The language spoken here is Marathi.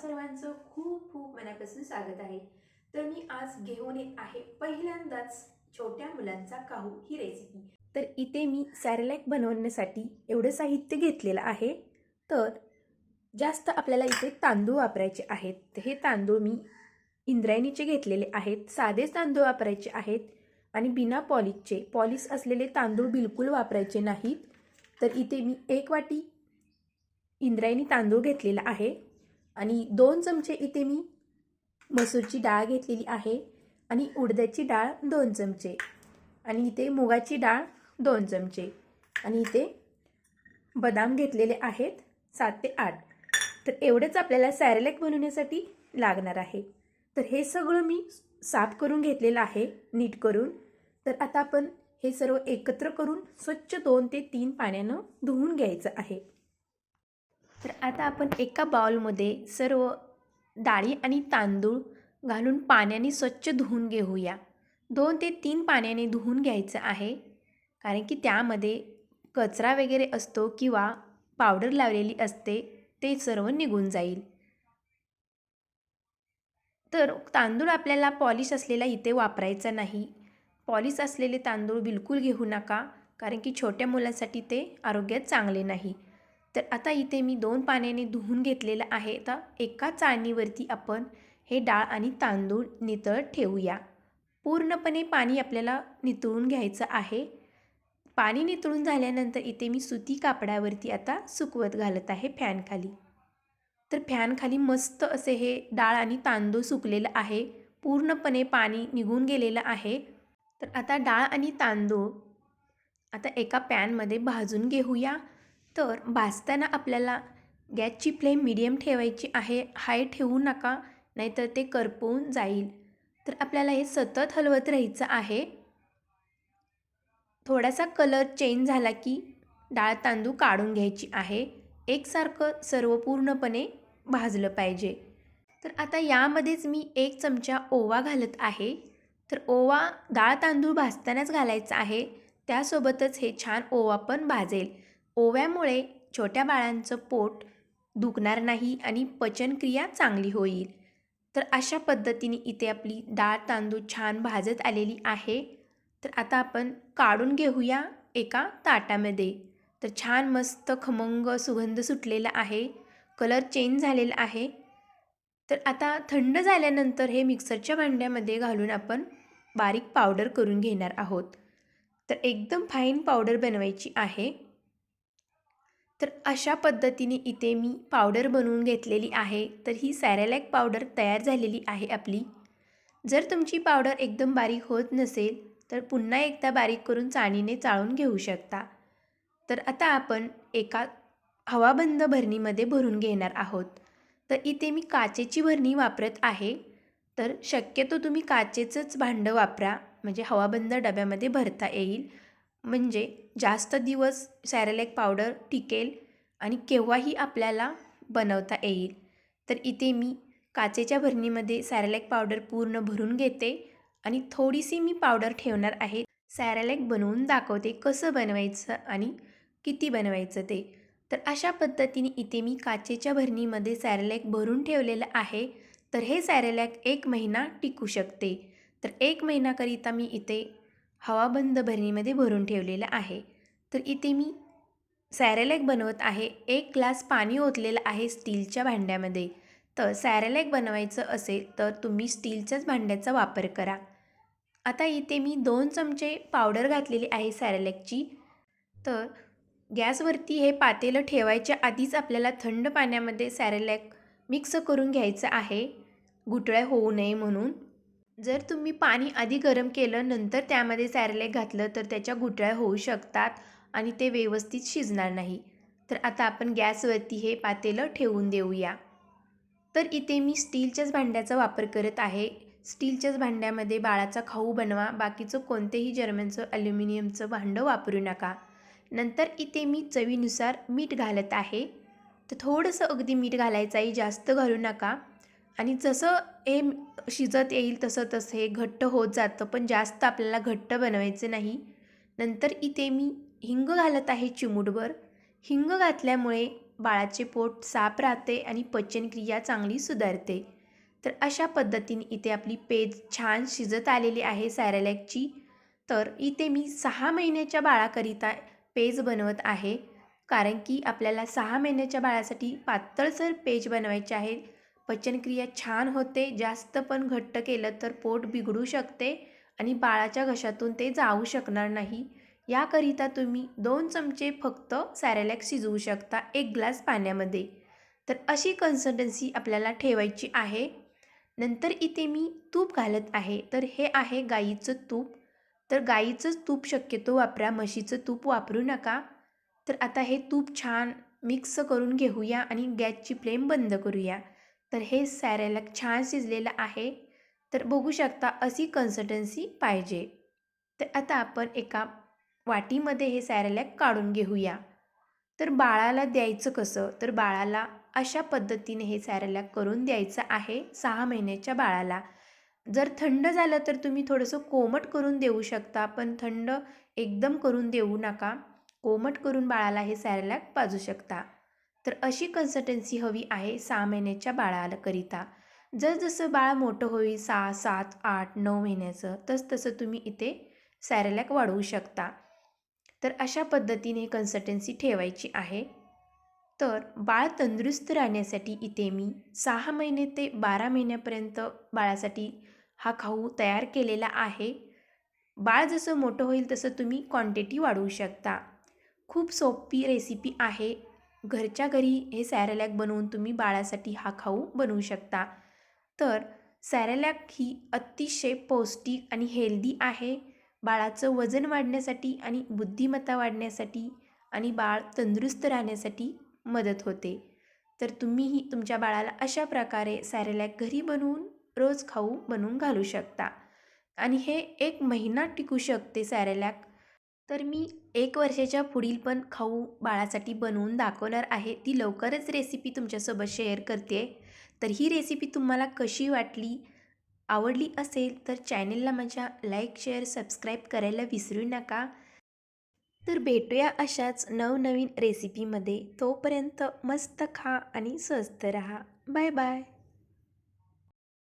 सर्वांचं खूप खूप मनापासून स्वागत आहे. तर मी आज घेऊन येत आहे पहिल्यांदाच छोट्या मुलांचा काहू ही रेसिपी तर इथे मी सॅरेलॅक बनवण्यासाठी एवढं साहित्य घेतलेलं आहे. तर जास्त आपल्याला इथे तांदूळ वापरायचे आहेत. तर हे तांदूळ मी इंद्रायणीचे घेतलेले आहेत. साधेच तांदूळ वापरायचे आहेत. आणि बिना पॉलिशचे पॉलिश असलेले तांदूळ बिलकुल वापरायचे नाहीत. तर इथे मी एक वाटी इंद्रायणी तांदूळ घेतलेला आहे. आणि दोन चमचे इथे मी मसूरची डाळ घेतलेली आहे आणि उडद्याची डाळ दोन चमचे. आणि इथे मुगाची डाळ दोन चमचे. आणि इथे बदाम घेतलेले आहेत सात ते आठ. तर एवढंच आपल्याला सॅरेलॅक बनवण्यासाठी लागणार आहे. तर हे सगळं मी साफ करून घेतलेलं आहे नीट करून. तर आता आपण हे सर्व एकत्र करून स्वच्छ दोन ते तीन पाण्यानं धुवून घ्यायचं आहे. तर आता आपण एका बाउलमध्ये सर्व डाळी आणि तांदूळ घालून पाण्याने स्वच्छ धुवून घेऊया. दोन ते तीन पाण्याने धुवून घ्यायचं आहे. कारण की त्यामध्ये कचरा वगैरे असतो किंवा पावडर लावलेली असते ते सर्व निघून जाईल. तर तांदूळ आपल्याला पॉलिश असलेला इथे वापरायचा नाही. पॉलिश असलेले तांदूळ बिलकुल घेऊ नका कारण की छोट्या मुलांसाठी ते आरोग्यात चांगले नाही. तर आता इथे मी दोन पाण्याने धुवून घेतलेलं आहे. तर एका चाळणीवरती आपण हे डाळ आणि तांदूळ नितळत ठेवूया. पूर्णपणे पाणी आपल्याला नितळून घ्यायचं आहे. पाणी नितळून झाल्यानंतर इथे मी सुती कापडावरती आता सुकवत घालत आहे फॅनखाली. तर फॅनखाली मस्त असे हे डाळ आणि तांदूळ सुकलेलं आहे. पूर्णपणे पाणी निघून गेलेलं आहे. तर आता डाळ आणि तांदूळ आता एका पॅनमध्ये भाजून घेऊया. तर भाजताना आपल्याला गॅसची फ्लेम मिडियम ठेवायची आहे हाय ठेवू नका नाहीतर ते करपवून जाईल. तर आपल्याला हे सतत हलवत राहायचं आहे. थोडासा कलर चेंज झाला की डाळ तांदूळ काढून घ्यायची आहे. एकसारखं सर्व पूर्णपणे भाजलं पाहिजे. तर आता यामध्येच मी एक चमचा ओवा घालत आहे. तर ओवा डाळ तांदूळ भाजतानाच घालायचा आहे. त्यासोबतच हे छान ओवा पण भाजेल. ओव्यामुळे छोट्या बाळांचं पोट दुखणार नाही आणि पचनक्रिया चांगली होईल. तर अशा पद्धतीने इथे आपली डाळ तांदूळ छान भाजत आलेली आहे. तर आता आपण काढून घेऊया एका ताटामध्ये. तर छान मस्त खमंग सुगंध सुटलेला आहे. कलर चेंज झालेला आहे. तर आता थंड झाल्यानंतर हे मिक्सरच्या भांड्यामध्ये घालून आपण बारीक पावडर करून घेणार आहोत. तर एकदम फाईन पावडर बनवायची आहे. तर अशा पद्धतीने इथे मी पावडर बनवून घेतलेली आहे. तर ही सॅरेलॅक पावडर तयार झालेली आहे आपली. जर तुमची पावडर एकदम बारीक होत नसेल तर पुन्हा एकदा बारीक करून चाळणीने चाळून घेऊ शकता. तर आता आपण एका हवाबंद भरणीमध्ये भरून घेणार आहोत. तर इथे मी काचेची भरणी वापरत आहे. तर शक्यतो तुम्ही काचेचंच भांडं वापरा म्हणजे हवाबंद डब्यामध्ये भरता येईल. म्हणजे जास्त दिवस सॅरेलॅक पावडर टिकेल आणि केव्हाही आपल्याला बनवता येईल. तर इथे मी काचेच्या भरणीमध्ये सॅरेलॅक पावडर पूर्ण भरून घेते आणि थोडीशी मी पावडर ठेवणार आहे. सॅरेलॅक बनवून दाखवते कसं बनवायचं आणि किती बनवायचं ते. तर अशा पद्धतीने इथे मी काचेच्या भरणीमध्ये सॅरेलॅक भरून ठेवलेलं आहे. तर हे सॅरेलॅक एक महिना टिकू शकते. तर एक महिनाकरिता मी इथे हवाबंद भरणीमध्ये भरून ठेवलेलं आहे. तर इथे मी सॅरेलॅक बनवत आहे. एक ग्लास पाणी ओतलेलं आहे स्टीलच्या भांड्यामध्ये. तर सॅरेलॅक बनवायचं असेल तर तुम्ही स्टीलच्याच भांड्याचा वापर करा. आता इथे मी दोन चमचे पावडर घातलेली आहे सॅरेलॅकची. तर गॅसवरती हे पातेलं ठेवायच्या आधीच आपल्याला थंड पाण्यामध्ये सॅरेलॅक मिक्स करून घ्यायचं आहे. गुटळ्या होऊ नये म्हणून. जर तुम्ही पाणी आधी गरम केलं नंतर त्यामध्ये सॅरेले घातलं तर त्याच्या घुटळ्या होऊ शकतात आणि ते व्यवस्थित शिजणार नाही. तर आता आपण गॅसवरती हे पातेलं ठेवून देऊया. तर इथे मी स्टीलच्याच भांड्याचा वापर करत आहे. स्टीलच्याच भांड्यामध्ये बाळाचा खाऊ बनवा. बाकीचं कोणतेही जर्मनचं ॲल्युमिनियमचं भांडं वापरू नका. नंतर इथे मी चवीनुसार मीठ घालत आहे. तर थोडंसं अगदी मीठ घालायचं आहे जास्त घालू नका. आणि जसं हे शिजत येईल तसं तसं हे घट्ट होत जातं पण जास्त आपल्याला घट्ट बनवायचं नाही. नंतर इथे मी हिंग घालत आहे चिमूटभर. हिंग घातल्यामुळे बाळाचे पोट साफ राहते आणि पचनक्रिया चांगली सुधारते. तर अशा पद्धतीने इथे आपली पेज छान शिजत आलेली आहे सॅरेलॅकची. तर इथे मी सहा महिन्याच्या बाळाकरिता पेज बनवत आहे. कारण की आपल्याला सहा महिन्याच्या बाळासाठी पातळसर पेज बनवायचे आहे पचनक्रिया छान होते जास्त पण घट्ट केलं तर पोट बिघडू शकते आणि बाळाच्या घशातून ते जाऊ शकणार नाही. याकरिता तुम्ही दोन चमचे फक्त सॅरेलॅक शिजवू शकता एक ग्लास पाण्यामध्ये. तर अशी कन्सिस्टन्सी आपल्याला ठेवायची आहे. नंतर इथे मी तूप घालत आहे. तर हे आहे गाईचं तूप. तर गाईचंच तूप शक्यतो वापरा म्हशीचं तूप वापरू नका. तर आता हे तूप छान मिक्स करून घेऊया आणि गॅसची फ्लेम बंद करूया. तर हे सॅरेला छान शिजलेलं आहे. तर बघू शकता अशी कन्सिस्टन्सी पाहिजे. तर आता आपण एका वाटीमध्ये हे सॅरेलॅक काढून घेऊया. तर बाळाला द्यायचं कसं? तर बाळाला अशा पद्धतीने हे सॅरेलॅक करून द्यायचं आहे सहा महिन्याच्या बाळाला. जर थंड झालं तर तुम्ही थोडंसं कोमट करून देऊ शकता पण थंड एकदम करून देऊ नका. कोमट करून बाळाला हे सॅरेलॅक पाजू शकता. तर अशी कन्सल्टन्सी हवी आहे सहा महिन्याच्या बाळाकरिता. जसजसं बाळ मोठं होईल सहा सात आठ नऊ महिन्याचं तस तसं तुम्ही इथे सॅरेलॅक वाढवू शकता. तर अशा पद्धतीने कन्सल्टन्सी ठेवायची आहे. तर बाळ तंदुरुस्त राहण्यासाठी इथे मी सहा महिने ते बारा महिन्यापर्यंत बाळासाठी हा खाऊ तयार केलेला आहे. बाळ जसं मोठं होईल तसं तुम्ही क्वांटिटी वाढवू शकता. खूप सोपी रेसिपी आहे. घरच्या घरी हे सॅरेलॅक बनवून तुम्ही बाळासाठी हा खाऊ बनवू शकता. तर सॅरेलॅक ही अतिशय पौष्टिक आणि हेल्दी आहे. बाळाचं वजन वाढण्यासाठी आणि बुद्धिमत्ता वाढण्यासाठी आणि बाळ तंदुरुस्त राहण्यासाठी मदत होते. तर तुम्हीही तुमच्या बाळाला अशा प्रकारे सॅरेलॅक घरी बनवून रोज खाऊ बनवून घालू शकता. आणि हे एक महिना टिकू शकते सॅरेलॅक तर मी एक वर्षाच्या पुढील पण खाऊ बाळासाठी बनवून दाखवणार आहे. ती लवकरच रेसिपी तुमच्यासोबत शेअर करते तर ही रेसिपी तुम्हाला कशी वाटली आवडली असेल तर चॅनेलला माझ्या लाईक शेअर सबस्क्राईब करायला विसरू नका. तर भेटूया अशाच नवनवीन रेसिपीमध्ये तोपर्यंत मस्त खा आणि स्वस्त रहा. Bye bye